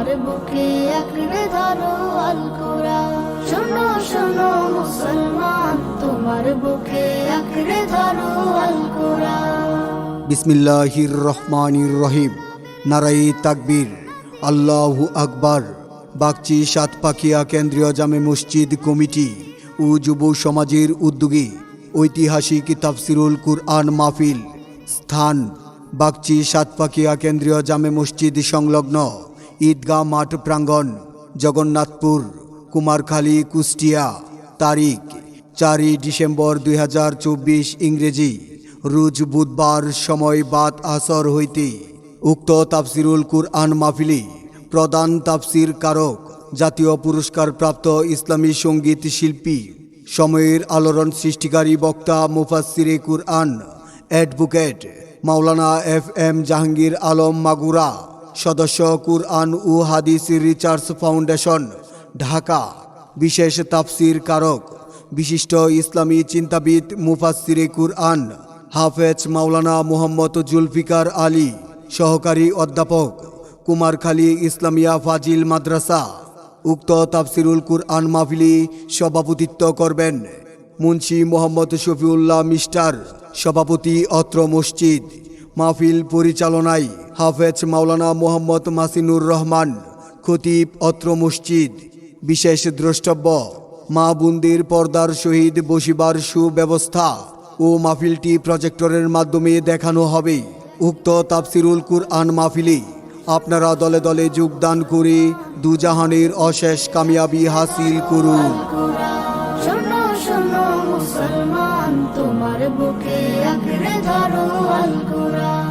তোমার বুকে আঁকড়ে ধরো আল কোরআন শোনো শোনো মুসলমান, তোমার বুকে আঁকড়ে ধরো আল কোরআন বিসমিল্লাহির রহমানির রহিম নারাই তাকবীর। আল্লাহু আকবার। বাগচি সাতপাখিয়া কেন্দ্রীয় জামে মসজিদ কমিটি, ও যুব সমাজের উদ্যোগে ঐতিহাসিক তাফসিরুল কুরআন মাহফিল স্থান, বাগচি সাতপাখিয়া কেন্দ্রীয় জামে মসজিদ সংলগ্ন। ঈদগাহ মাঠ প্রাঙ্গণ, জগন্নাথপুর, কুমারখালী, কুষ্টিয়া। তারিখ, চারই ডিসেম্বর দুই হাজার চব্বিশ ইংরেজি। রুজ বুধবার সময় বাদ আসর হইতে উক্ত তাফসিরুল কুরআন মাহফিলি প্রধান তাফসির কারক, জাতীয় পুরস্কার প্রাপ্ত ইসলামী সংগীত শিল্পী, সময়ের আলোড়ন সৃষ্টিকারী বক্তা মুফাসিরে কুরআন, অ্যাডভোকেট মাওলানা এফ এম জাহাঙ্গীর আলম মাগুরা। সদস্য কুরআন ও হাদিস রিচার্জ ফাউন্ডেশন, ঢাকা। বিশেষ তাফসির কারক, বিশিষ্ট ইসলামী চিন্তাবিদ মুফাসিরে কুরআন, হাফেজ মাওলানা মোহাম্মদ জুলফিকার আলী, সহকারী অধ্যাপক কুমারখালী ইসলামিয়া ফাজিল মাদ্রাসা। উক্ত তাফসিরুল কুরআন মাহফিলি সভাপতিত্ব করবেন মুন্সি মোহাম্মদ শফিউল্লাহ মিস্টার, সভাপতি অত্র মসজিদ। মাহফিল পরিচালনায় হাফেজ মাওলানা মোহাম্মদ মাসিনুর রহমান, খতিব অত্র মসজিদ, বিশেষ দ্রষ্টব্য, মা বুন্দির পর্দার সহিত বসিবার সুব্যবস্থা ও মাহফিলটি প্রজেক্টরের মাধ্যমে দেখানো হবে। উক্ত তাফসিরুল কুরআন মাহফিলে আপনারা দলে দলে যোগদান করে দুজাহানের অশেষ কামিয়াবি হাসিল করুন। শোনো মুসলমান তোমার বুকে আঁকড়ে ধরো আল কোরআন